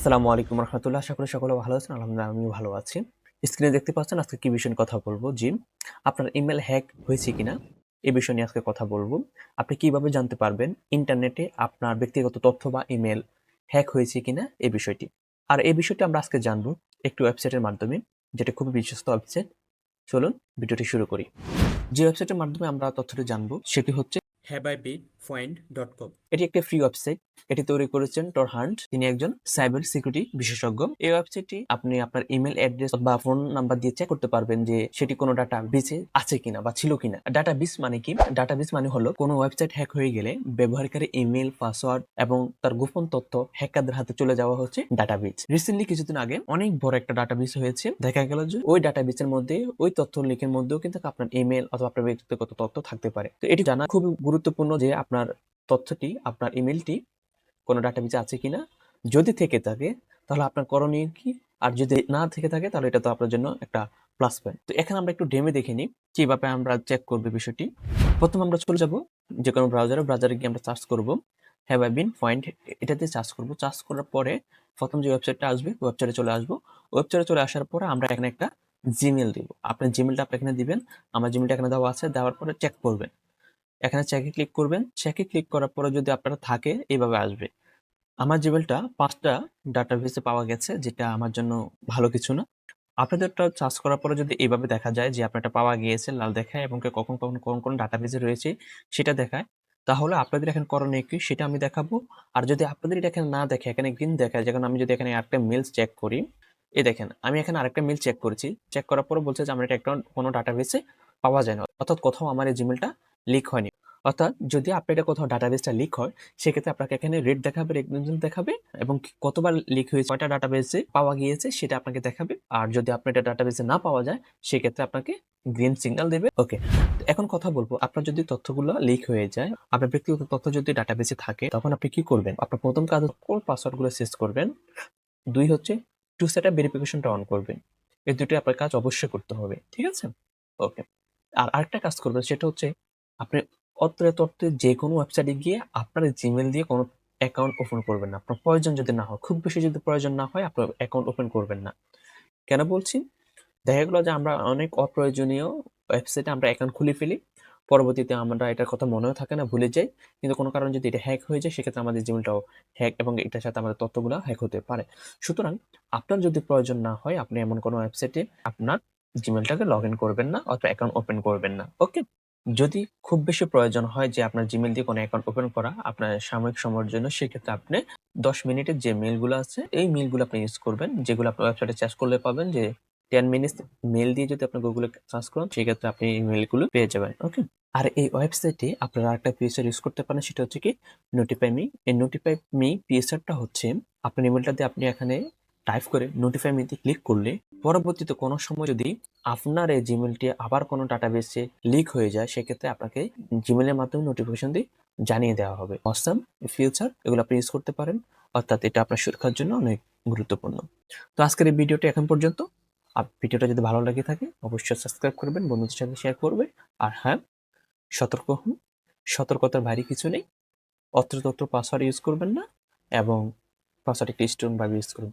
আসসালামু আলাইকুম রহমতুল্লাহ। আশা করি সকলে ভালো আছেন, আলহামদুলিল্লাহ আমিও ভালো আছি। স্ক্রিনে দেখতে পাচ্ছেন আজকে কি বিষয়ে কথা বলব? জি আপনার ইমেল হ্যাক হয়েছে কিনা? এ বিষয় নিয়ে আজকে কথা বলব। আপনি কীভাবে জানতে পারবেন ইন্টারনেটে আপনার ব্যক্তিগত তথ্য বা ইমেল হ্যাক হয়েছে কিনা এ বিষয়টি? আর এই বিষয়টি আমরা আজকে জানব একটি ওয়েবসাইটের মাধ্যমে, যেটা খুবই বিশ্বস্ত ওয়েবসাইট। চলুন ভিডিওটি শুরু করি। যে ওয়েবসাইটের মাধ্যমে আমরা তথ্যটি জানব, সেটি হচ্ছে haveibitfind.com এটি একটি ফ্রি ওয়েবসাইট এটি তৈরি করেছেন টর হান্ট তিনি একজন সাইবার সিকিউরিটি বিশেষজ্ঞ। এই ওয়েবসাইটটি আপনি আপনার ইমেল অ্যাড্রেস বা ফোন নাম্বার দিয়ে চেক করতে পারবেন যে সেটি কোনো ডাটা বেসে আছে কিনা বা ছিল কিনা। ডাটা বিস মানে কি? ডাটা বিস মানে হলো কোনো ওয়েবসাইট হ্যাক হয়ে গেলে ব্যবহারকারী ইমেল পাসওয়ার্ড এবং তার গোপন তথ্য হ্যাকারদের হাতে চলে যাওয়া হচ্ছে ডাটা বিচ রিসেন্টলি কিছুদিন আগে অনেক বড় একটা ডাটা বিচ হয়েছে। দেখা গেল যে ওই ডাটা বিচের মধ্যে ওই তথ্য লিখের মধ্যেও কিন্তু আপনার ইমেল অথবা আপনার ব্যক্তিগত তথ্য থাকতে পারে। তো এটি জানা খুবই গুরুত্বপূর্ণ যে আপনার তথ্যটি আপনার ইমেলটি কোনো ডাটাবেজে আছে কিনা? যদি থেকে থাকে, তাহলে আপনার করণীয় কি? আর যদি না থেকে থাকে, তাহলে এটা তো আপনার জন্য একটা প্লাস পয়েন্ট তো এখানে আমরা একটু ডেমে দেখে নিই, কীভাবে আমরা চেক করব বিষয়টি। প্রথম আমরা চলে যাব যে কোনো ব্রাউজারে ব্রাউজারে গিয়ে আমরা সার্চ করব হ্যাভ আই বিন পয়েন্ট এটাতে চার্জ করব। চার্জ করার পরে প্রথম যে ওয়েবসাইটটা আসবে ওয়েবসাইটে চলে আসব। ওয়েবসাইটে চলে আসার পরে আমরা এখানে একটা জিমেল দিব। আপনার জিমেলটা আপনি এখানে দিবেন, আমার জিমেলটা এখানে দেওয়া আছে, দেওয়ার পরে চেক করবেন। এখানে চেকে ক্লিক করবেন। চেকে ক্লিক করার পরে যদি আপনারা থাকে, এইভাবে আসবে। আমার জিমেলটা পাঁচটা ডাটাবেসে পাওয়া গেছে, যেটা আমার জন্য ভালো কিছু না। আপনাদেরটা চার্জ করার পরে যদি এইভাবে দেখা যায় যে আপনারটা পাওয়া গিয়েছে, লাল দেখায় এবং কখন কখন কোন কোন ডাটাবেসে রয়েছে, সেটা দেখায়, তাহলে আপনাদের এখানে করণীয় কি সেটা আমি দেখাবো। আর যদি আপনাদের এটা এখানে না দেখে, এখানে গ্রিন দেখায়, যেমন আমি যদি এখানে একটা মেলস চেক করি, এই দেখেন, আমি এখানে আরেকটা মেল চেক করেছি। চেক করার পরে বলছে যে আমার এটা একটা কোনো ডাটাবেসে পাওয়া যায় না। অর্থাৎ কোথাও আমার এই জিমেলটা লিক হয়নি। অর্থাৎ যদি আপনার এটা কোথাও ডাটাবেসটা লিক হয়, সেক্ষেত্রে আপনাকে এখানে রেট দেখাবে রেকমেন্ডেশন দেখাবে এবং কতবার লিক হয়েছে, কয়টা ডাটাবেসে পাওয়া গিয়েছে সেটা আপনাকে দেখাবে। আর যদি আপনার এটা ডাটাবেসে না পাওয়া যায়, সেক্ষেত্রে আপনাকে গ্রিন সিগন্যাল দেবে। ওকে এখন কথা বলব, আপনার যদি তথ্যগুলো লিক হয়ে যায়, আপনার ব্যক্তিগত তথ্য যদি ডাটাবেসে থাকে, তখন আপনি কি করবেন? আপনার প্রথম কাজ কোন পাসওয়ার্ডগুলো শেষ করবেন। দুই হচ্ছে টু সেটআপ ভেরিফিকেশনটা অন করবেন। এই দুটি আপনার কাজ অবশ্যই করতে হবে, ঠিক আছে? ওকে আর আরেকটা কাজ করবেন, সেটা হচ্ছে আপনি অত্র তত্ত্বে যে কোনো ওয়েবসাইটে গিয়ে আপনার জিমেল দিয়ে কোনো অ্যাকাউন্ট ওপেন করবেন না। আপনার প্রয়োজন যদি না হয়, খুব বেশি যদি প্রয়োজন না হয়, আপনার অ্যাকাউন্ট ওপেন করবেন না। কেন বলছি? দেখা গেলো যে আমরা অনেক অপ্রয়োজনীয় ওয়েবসাইটে আমরা অ্যাকাউন্ট খুলে ফেলি। পরবর্তীতে আমরা এটার কথা মনেও থাকে না, ভুলে যাই। কিন্তু কোনো কারণে যদি এটা হ্যাক হয়ে যায়, সেক্ষেত্রে আমাদের জিমেলটাও হ্যাক এবং এটার সাথে আমাদের তথ্যগুলো হ্যাক হতে পারে। সুতরাং আপনার যদি প্রয়োজন না হয়, আপনি এমন কোনো ওয়েবসাইটে আপনার জিমেলটাকে লগ ইন করবেন না অথবা অ্যাকাউন্ট ওপেন করবেন না। ওকে যদি খুব বেশি প্রয়োজন হয় যে আপনার জিমেল দিয়ে কোনো অ্যাকাউন্ট ওপেন করা আপনার সাময়িক সময়ের জন্য, সেক্ষেত্রে আপনি দশ মিনিটের যে মেলগুলো আছে, এই মেলগুলো আপনি ইউজ করবেন, যেগুলো আপনার ওয়েবসাইটে চার্জ করলে পাবেন যে টেন মিনিটস মেল দিয়ে যদি আপনি গুগলে সার্চ করেন, সেক্ষেত্রে আপনি এই মেলগুলো পেয়ে যাবেন ওকে আর এই ওয়েবসাইটে আপনারা একটা পিএসআর ইউজ করতে পারেন, সেটা হচ্ছে কি নোটিফাই মি এই নোটিফাই মি পিএসআরটা হচ্ছে, আপনার ইমেলটা দিয়ে আপনি এখানে টাইপ করে নোটিফাই মিতে ক্লিক করলে পরবর্তীতে কোনো সময় যদি আপনার এই জিমেলটি আবার কোনো ডাটাবেসে লিক হয়ে যায়, সেক্ষেত্রে আপনাকে জিমেলের মাধ্যমে নোটিফিকেশন দিয়ে জানিয়ে দেওয়া হবে। অসাম ফিউচার এগুলো আপনি ইউজ করতে পারেন। অর্থাৎ এটা আপনার সুরক্ষার জন্য অনেক গুরুত্বপূর্ণ। তো আজকের এই ভিডিওটি এখন পর্যন্ত। আর ভিডিওটা যদি ভালো লাগে থাকে, অবশ্যই সাবস্ক্রাইব করবেন, বন্ধুদের সাথে শেয়ার করবে আর হ্যাঁ সতর্ক হন। সতর্কতার ভারী কিছু নেই। অত্র তত্র পাসওয়ার্ড ইউজ করবেন না এবং পাসওয়ার্ড একটি স্ট্রং ভাবে ইউজ করুন।